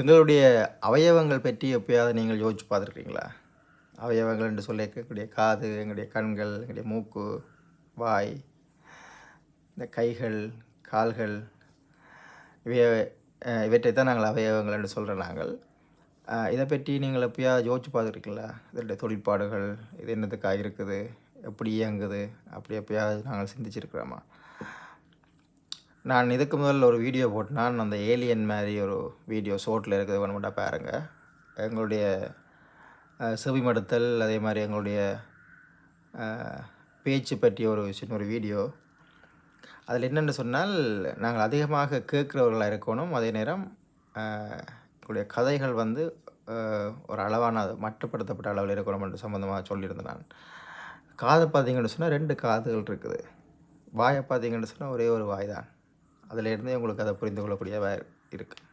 எங்களுடைய அவயவங்கள் பற்றி எப்பயாவது நீங்கள் யோசிச்சு பார்த்துருக்கீங்களா? அவயவங்கள் என்று சொல்லி இருக்கக்கூடிய காது எங்களுடைய கண்கள் எங்களுடைய மூக்கு வாய் இந்த கைகள் கால்கள் இவைய இவற்றை தான் நாங்கள் அவயவங்கள் என்று சொல்கிறோம் நாங்கள். இதை பற்றி நீங்கள் எப்பயாவது யோசிச்சு பார்த்துருக்கீங்களா? இதனுடைய தொழிற்பாடுகள் இது என்னத்துக்காக இருக்குது? எப்படி இயங்குது? அப்படி எப்பயாவது நாங்கள் சிந்திச்சிருக்கிறோமா? நான் இதுக்கு முதல்ல ஒரு வீடியோ போட்டேன்னா நான் அந்த ஏலியன் மாதிரி ஒரு வீடியோ ஷோட்டில் இருக்கிறது ஒன்று மட்டும் பாருங்கள் எங்களுடைய செவிமடுத்தல் அதே மாதிரி எங்களுடைய பேச்சு பற்றிய ஒரு சின்ன ஒரு வீடியோ அதில் என்னென்னு சொன்னால் நாங்கள் அதிகமாக கேட்குறவர்களாக இருக்கணும். அதே நேரம் எங்களுடைய கதைகள் வந்து ஒரு அளவான அது மட்டுப்படுத்தப்பட்ட அளவில் இருக்கணும் என்று சம்மந்தமாக சொல்லியிருந்தேன் நான். காது பார்த்தீங்கன்னு சொன்னால் ரெண்டு காதுகள் இருக்குது. வாயை பார்த்தீங்கன்னு சொன்னால் ஒரே ஒரு வாய் தான். அதில் இருந்தே உங்களுக்கு அதை புரிந்து கொள்ளக்கூடியதாக இருக்குது